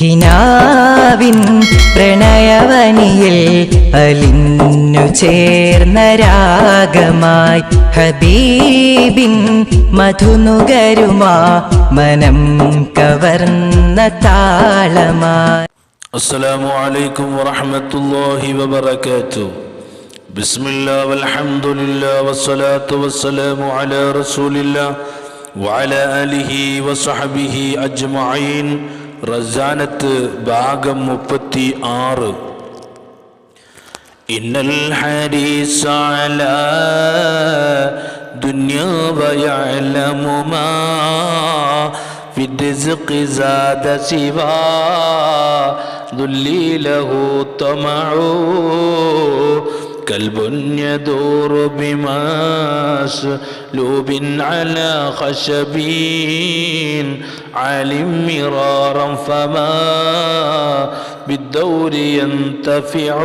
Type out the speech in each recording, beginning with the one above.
കിനാവിൻ പ്രണയവനിയിൽ അലിഞ്ഞു ചേർന്ന രാഗമായി ഹബീബിൻ മധുനുകരുമാ മനം കവർന്ന താളമായി السلام عليكم ورحمة الله وبركاته بسم الله والحمد لله والصلاة والسلام على رسول الله وعلى آله وصحبه أجمعين رزانة ഭാഗം മുപ്പത്തി ആറ് إن الحديث على دنيا ويعلم ما في الرزق زاد سوى ذلي له طمع كلب يدور بمسلوب على خشب عالم مرارا فما بالدور ينتفع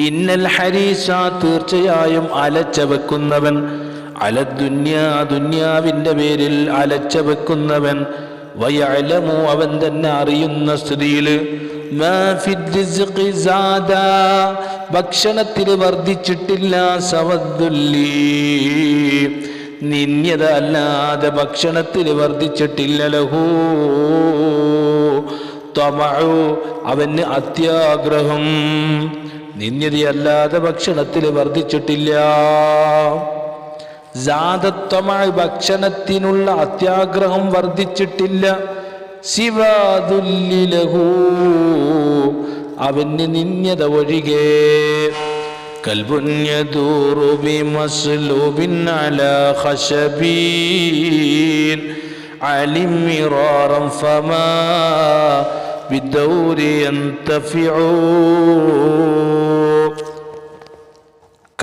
ഇന്നൽ ഹരീസ തീർച്ചയായും അലച്ച വെക്കുന്നവൻ അല ദുന്യാ ദുന്യാവിൻ്റെ പേരിൽ അലച്ച വെക്കുന്നവൻ വയലമു അവൻ തന്നെ അറിയുന്ന സ്ഥിതിയിൽ ഭക്ഷണത്തിൽ വർദ്ധിച്ചിട്ടില്ല സവദ്ദുല്ലി നിന്യത അല്ലാതെ ഭക്ഷണത്തിൽ വർദ്ധിച്ചിട്ടില്ല ലഹൂ. തമഴു അവന് അത്യാഗ്രഹം. നിന്യതയല്ലാതെ ഭക്ഷണത്തിൽ വർദ്ധിച്ചിട്ടില്ല. ജാതത്വമായി ഭക്ഷണത്തിനുള്ള അത്യാഗ്രഹം വർദ്ധിച്ചിട്ടില്ല. ശിവാതുല്ലിലഹൂ അവന് നിന്യത ഒഴികെ.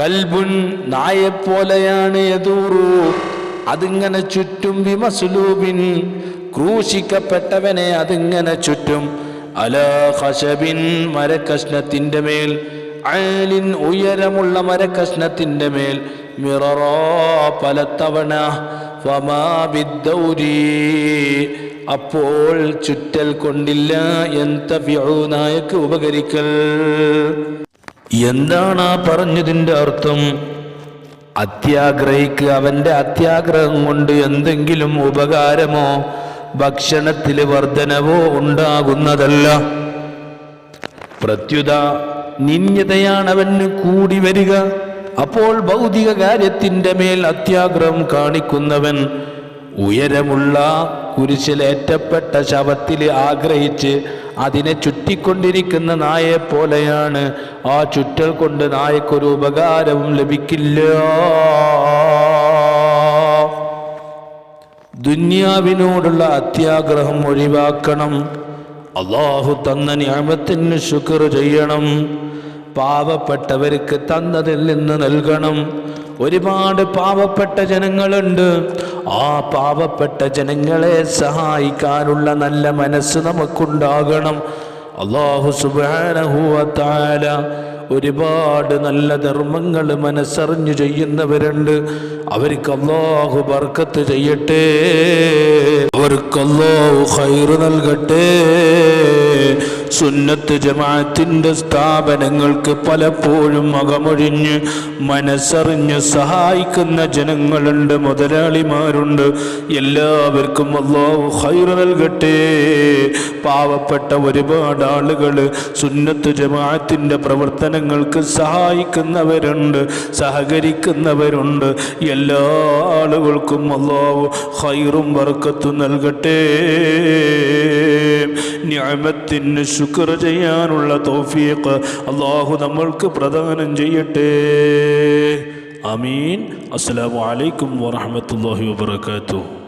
കൽബുൻ നായെപ്പോലെയാണ് യദൂറു. അതിങ്ങനെ ചുറ്റും വിമസ്ലൂബിൻ ക്രൂശിക്കപ്പെട്ടവനെ അതിങ്ങനെ ചുറ്റും. അല ഹഷബിൻ മരക്കഷ്ണത്തിന്റെ മേൽ അയലിൻ ഉയരമുള്ള മരക്കഷ്ണത്തിന്റെ മേൽ മിററോ തവണ അപ്പോൾ ചുറ്റൽ കൊണ്ടില്ല എന്ത നായക്ക് ഉപകരിക്കൽ. എന്താണ് ആ പറഞ്ഞതിന്റെ അർത്ഥം? അത്യാഗ്രഹിക്ക് അവന്റെ അത്യാഗ്രഹം കൊണ്ട് എന്തെങ്കിലും ഉപകാരമോ? ഭക്ഷണത്തിൽ വർധനവോ ഉണ്ടാകുന്നതല്ല. പ്രത്യുത നിന്യതയാണ് അവന് കൂടി വരിക. അപ്പോൾ ഭൗതിക കാര്യത്തിന്റെ മേൽ അത്യാഗ്രഹം കാണിക്കുന്നവൻ ഉയരമുള്ള കുരിശിലേറ്റപ്പെട്ട ശവത്തിൽ ആഗ്രഹിച്ച് അതിനെ ചുറ്റിക്കൊണ്ടിരിക്കുന്ന നായെ പോലെയാണ്. ആ ചുറ്റൽ കൊണ്ട് നായക്കൊരു ഉപകാരവും ലഭിക്കില്ല. ദുന്യാവിനോടുള്ള അത്യാഗ്രഹം ഒഴിവാക്കണം. അള്ളാഹു തന്ന ഞാമത്തിന് ശുക്ർ ചെയ്യണം. പാവപ്പെട്ടവർക്ക് തന്നതിൽ നിന്ന് നൽകണം. ഒരുപാട് പാവപ്പെട്ട ജനങ്ങളുണ്ട്. ആ പാവപ്പെട്ട ജനങ്ങളെ സഹായിക്കാനുള്ള നല്ല മനസ്സ് നമുക്കുണ്ടാകണം. അള്ളാഹു സുബാനഹുവത്താല ഒരുപാട് നല്ല ധർമ്മങ്ങൾ മനസ്സറിഞ്ഞു ചെയ്യുന്നവരുണ്ട്. അവർക്ക് അള്ളാഹു ബർക്കത്ത് ചെയ്യട്ടെ. അവർക്ക് അള്ളാഹു ഖൈറ് നൽകട്ടെ. സുന്നത്ത് ജമാഅത്തിന്റെ സ്ഥാപനങ്ങൾക്ക് പലപ്പോഴും അകമൊഴിഞ്ഞ് മനസ്സറിഞ്ഞ് സഹായിക്കുന്ന ജനങ്ങളുണ്ട് മുതലാളിമാരുണ്ട്. എല്ലാവർക്കും അള്ളാഹു ഹൈർ നൽകട്ടെ. പാവപ്പെട്ട ഒരുപാട് ആളുകൾ സുന്നത്ത് ജമാഅത്തിന്റെ പ്രവർത്തനങ്ങൾക്ക് സഹായിക്കുന്നവരുണ്ട് സഹകരിക്കുന്നവരുണ്ട്. എല്ലാ ആളുകൾക്കും അള്ളാഹു ഹൈറും വർക്കത്തും നൽകട്ടെ. ഞാമത്തിന് ശുക്ർ ചെയ്യാനുള്ള തൗഫീഖ് അള്ളാഹു നമ്മൾക്ക് പ്രദാനം ചെയ്യട്ടെ. അമീൻ അസ്സലാമു അലൈക്കും വറഹ്മത്തുള്ളാഹി വബറകാതുഹു.